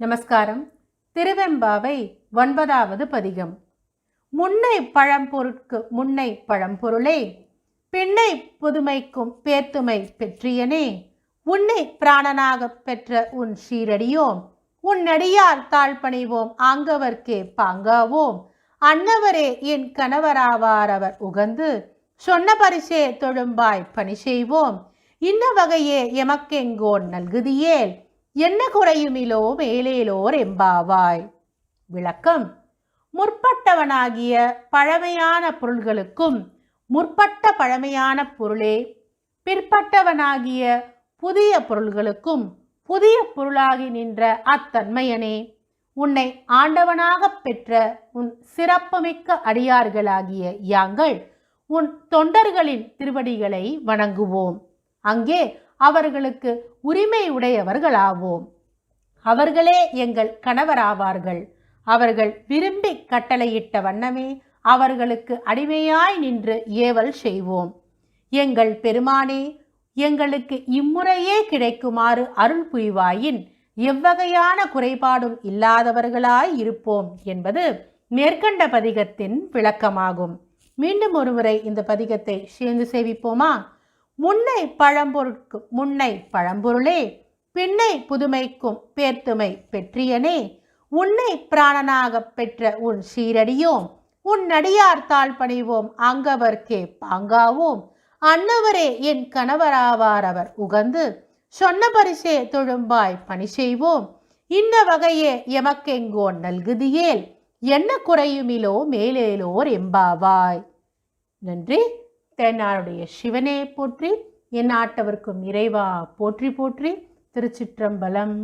நமஸ்காரம். திருவெம்பாவை ஒன்பதாவது பதிகம். முன்னை பழம்பொருட்கு முன்னை பழம்பொருளே பின்னை புதுமைக்கும் பேர்த்துமை பெற்றியனே உன்னை பிராணனாகப் பெற்ற உன் சீரடியோம் உன் நடியார் தாழ்பணிவோம் ஆங்கவர்க்கே பாங்காவோம் அன்னவரே என் கணவராவார் அவர் உகந்து சொன்ன பரிசே தொழும்பாய் பணி செய்வோம் இன்ன வகையே எமக்கெங்கோன் நல்குதியேல் என்ன குறையுமிலோ மேலேலோர் எம்பாவாய் விளக்கம். முற்பட்டவனாகிய பழமையான பொருள்களுக்கும் முற்பட்ட பழமையான பொருளே. பிற்பட்டவனாகிய புதிய பொருள்களுக்கும் புதிய பொருளாகி நின்ற அத்தன்மையனே. உன்னை ஆண்டவனாகப் பெற்ற உன் சிறப்புமிக்க அடியார்களாகிய யாங்கள் உன் தொண்டர்களின் திருவடிகளை வணங்குவோம். அங்கே அவர்களுக்கு உரிமை உடையவர்களாவோம். அவர்களே எங்கள் கணவராவார்கள். அவர்கள் விரும்பி கட்டளையிட்ட வண்ணமே அவர்களுக்கு அடிமையாய் நின்று ஏவல் செய்வோம். எங்கள் பெருமானே எங்களுக்கு இம்முறையே கிடைக்குமாறு அருள் புரிவாயின் எவ்வகையான குறைபாடும் இல்லாதவர்களாய் இருப்போம் என்பது மேற்கண்ட பதிகத்தின் விளக்கமாகும். மீண்டும் ஒருமுறை இந்த பதிகத்தை சேர்ந்து சேவிப்போமா? முன்னை பழம்பொருட்கு முன்னை பழம்பொருளே பின்னை புதுமைக்கும் பேர்த்துமை பெற்றியனே உன்னை பிராணனாகப் பெற்ற உன் சீரடியோம் உன் நடியார் தாழ் பணிவோம் அங்கவர்க்கே பாங்காவோம். அன்னவரே என் கணவராவார் அவர் உகந்து சொன்ன பரிசே தொழும்பாய் பணி செய்வோம் இந்த வகையே எமக்கெங்கோ நல்குதியேல் என்ன குறையுமிலோ மேலேலோர் எம்பாவாய். நன்றி. தென்னாருடைய சிவனே போற்றி என் ஆட்டவர்க்கும் இறைவா போற்றி போற்றி. திருச்சிற்றம்பலம்.